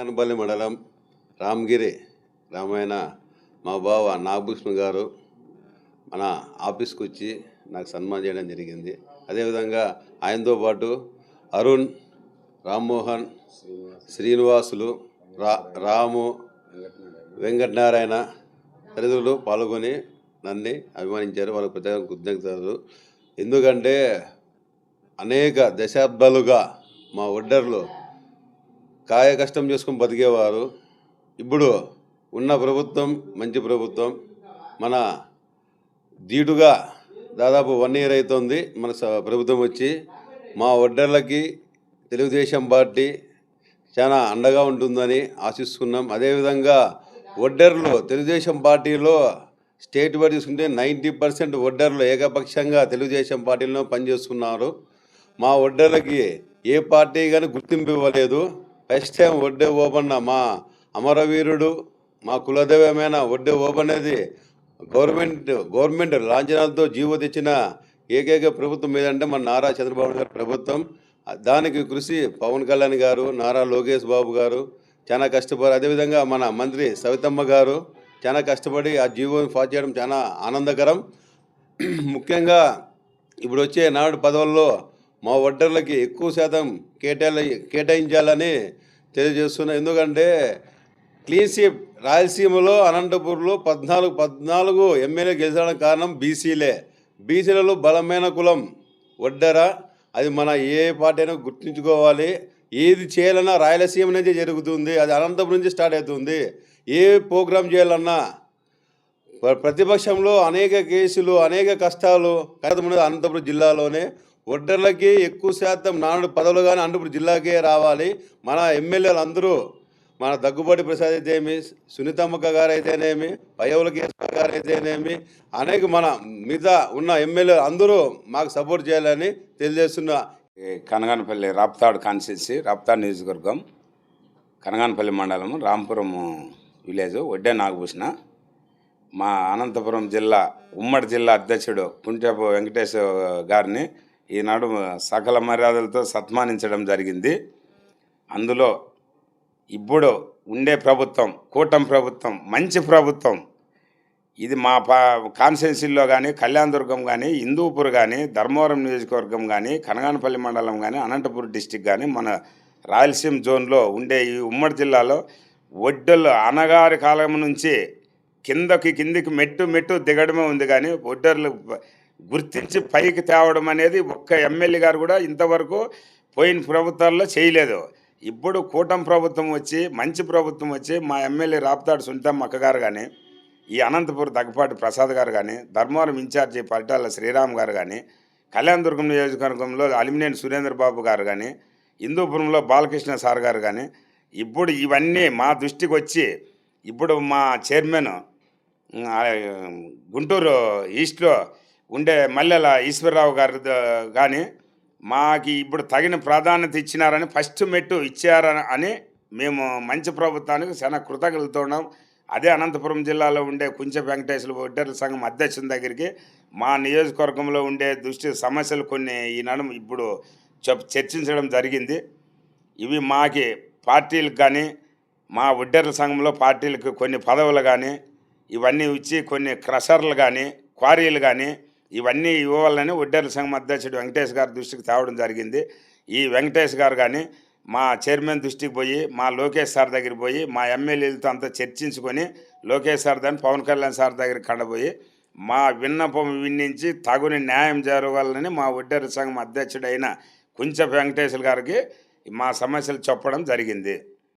నారాయణపల్లి మండలం రామగిరి రామాయణ మా బావ నాగభూషణ్ గారు మన ఆఫీస్కి వచ్చి నాకు సన్మానం చేయడం జరిగింది. అదేవిధంగా ఆయనతో పాటు అరుణ్ రామ్మోహన్ శ్రీనివాసులు రా రాము వెంకటనారాయణ తదితరులు పాల్గొని నన్ను అభిమానించారు. వాళ్ళకి ప్రత్యేక కృతజ్ఞతలు. ఎందుకంటే అనేక దశాబ్దాలుగా మా ఒడ్డర్లు కాయ కష్టం చేసుకుని బతికేవారు. ఇప్పుడు ఉన్న ప్రభుత్వం మంచి ప్రభుత్వం మన ధీటుగా దాదాపు వన్ ఇయర్ అవుతుంది మన స- ప్రభుత్వం వచ్చి మా ఒడ్డర్లకి తెలుగుదేశం పార్టీ చాలా అండగా ఉంటుందని ఆశిస్తున్నాం. అదేవిధంగా ఒడ్డర్లు తెలుగుదేశం పార్టీలో స్టేట్ వైడ్ చూసుకుంటే నైంటీ పర్సెంట్ ఒడ్డర్లు ఏకపక్షంగా తెలుగుదేశం పార్టీలో పనిచేస్తున్నారు. మా ఒడ్డర్లకి ఏ పార్టీ కానీ గుర్తింపు ఇవ్వలేదు. ఫస్ట్ టైం ఒడ్డే ఓపన్న మా అమరవీరుడు మా కులదైవమైన ఒడ్డే అనేది గవర్నమెంట్ గవర్నమెంట్ లాంఛనాలతో జీవో తెచ్చిన ఏకైక ప్రభుత్వం ఏదంటే మన నారా చంద్రబాబు గారు గారి ప్రభుత్వం. దానికి కృషి పవన్ కళ్యాణ్ గారు నారా లోకేష్ బాబు గారు. చాలా కష్టపడి అదేవిధంగా మన మంత్రి సవితమ్మ గారు చాలా కష్టపడి ఆ జీవోని ఫాస్ చేయడం చాలా ఆనందకరం. ముఖ్యంగా ఇప్పుడు వచ్చే నాడు పదవుల్లో మా వడ్డర్లకి ఎక్కువ శాతం కేటాయి కేటాయించాలని తెలియజేస్తున్నా. ఎందుకంటే క్లీన్ స్వీప్ రాయలసీమలో అనంతపూర్లో పద్నాలుగు పద్నాలుగు ఎమ్మెల్యే గెలిచడానికి కారణం బీసీలే. బీసీలలో బలమైన కులం వడ్డరా. అది మన ఏ పార్టీ అయినా గుర్తుంచుకోవాలి. ఏది చేయాలన్నా రాయలసీమ నుంచే జరుగుతుంది. అది అనంతపురం నుంచి స్టార్ట్ అవుతుంది. ఏ ప్రోగ్రాం చేయాలన్నా ప్రతిపక్షంలో అనేక కేసులు అనేక కష్టాలు కనబడుతున్నది అనంతపురం జిల్లాలోనే. ఒడ్డర్లకి ఎక్కువ శాతం నానుడు పదవులు కానీ అనంతపురం జిల్లాకే రావాలి. మన ఎమ్మెల్యేలు అందరూ మన దగ్గుబాటి ప్రసాద్ అయితేనేమి సునీతమ్మక్క గారు అయితేనేమి పయ్యవుల కేశవ గారు అయితేనేమి అనేక మన మిగతా ఉన్న ఎమ్మెల్యేలు అందరూ మాకు సపోర్ట్ చేయాలని తెలియజేస్తున్నా. కనగానపల్లి రాప్తాడు కాన్స్టిట్యూన్సీ రాప్తాడు నియోజకవర్గం కనగానపల్లి మండలం రాంపురం విలేజ్ ఒడ్డే నాగభూషణ. మా అనంతపురం జిల్లా ఉమ్మడి జిల్లా అధ్యక్షుడు కుంటేపు వెంకటేశ్వర గారిని ఈనాడు సకల మర్యాదలతో సత్మానించడం జరిగింది. అందులో ఇప్పుడు ఉండే ప్రభుత్వం కూటమి ప్రభుత్వం మంచి ప్రభుత్వం ఇది మా పా కాన్స్టిట్యున్సీల్లో కానీ కళ్యాణదుర్గం కానీ హిందూపూర్ కానీ ధర్మవరం నియోజకవర్గం కానీ కనగానపల్లి మండలం కానీ అనంతపురం డిస్టిక్ కానీ మన రాయలసీమ జోన్లో ఉండే ఈ ఉమ్మడి జిల్లాలో ఒడ్డలు అనగారి కాలం నుంచి కిందకి కిందికి మెట్టు మెట్టు దిగడమే ఉంది కానీ ఒడ్డర్లు గుర్తించి పైకి తేవడం అనేది ఒక్క ఎమ్మెల్యే గారు కూడా ఇంతవరకు పోయిన ప్రభుత్వాల్లో చేయలేదు. ఇప్పుడు కూటమి ప్రభుత్వం వచ్చి మంచి ప్రభుత్వం వచ్చి మా ఎమ్మెల్యే రాప్తాడు సునీతమ్మ అక్క గారు కానీ ఈ అనంతపురం దగ్గపాటి ప్రసాద్ గారు కానీ ధర్మవరం ఇన్ఛార్జి పరిటాల శ్రీరామ్ గారు కానీ కళ్యాణదుర్గం నియోజకవర్గంలో అలిమినేని సురేంద్ర బాబు గారు కానీ హిందూపురంలో బాలకృష్ణ సార్ గారు కానీ ఇప్పుడు ఇవన్నీ మా దృష్టికి వచ్చి ఇప్పుడు మా చైర్మన్ గుంటూరు ఈస్ట్లో ఉండే మల్లెల ఈశ్వరరావు గారు కానీ మాకు ఇప్పుడు తగిన ప్రాధాన్యత ఇచ్చినారని ఫస్ట్ మెట్టు ఇచ్చారని అని మేము మంచి ప్రభుత్వానికి చాలా కృతజ్ఞతలుతున్నాం అదే అనంతపురం జిల్లాలో ఉండే కుంచె వెంకటేశ్వర ఒడ్డర్ల సంఘం అధ్యక్షుని దగ్గరికి మా నియోజకవర్గంలో ఉండే దృష్టి సమస్యలు కొన్ని ఈనాడు ఇప్పుడు చెప్ చర్చించడం జరిగింది. ఇవి మాకి పార్టీలకు కానీ మా ఒడ్డర్ల సంఘంలో పార్టీలకు కొన్ని పదవులు కానీ ఇవన్నీ ఇచ్చి కొన్ని క్రషర్లు కానీ క్వారీలు కానీ ఇవన్నీ ఇవ్వాలని ఒడ్డర్ల సంఘం అధ్యక్షుడు వెంకటేష్ గారి దృష్టికి తేవడం జరిగింది. ఈ వెంకటేష్ గారు కానీ మా చైర్మన్ దృష్టికి పోయి మా లోకేష్ సార్ దగ్గర పోయి మా ఎమ్మెల్యేలతో అంతా చర్చించుకొని లోకేష్ సార్ దాన్ని పవన్ కళ్యాణ్ సార్ దగ్గరికి కండపోయి మా విన్నపం విన్నించి తగుని న్యాయం జరగాలని మా ఒడ్డేరు సంఘం అధ్యక్షుడైన కుంచె వెంకటేశ్వర గారికి మా సమస్యలు చెప్పడం జరిగింది.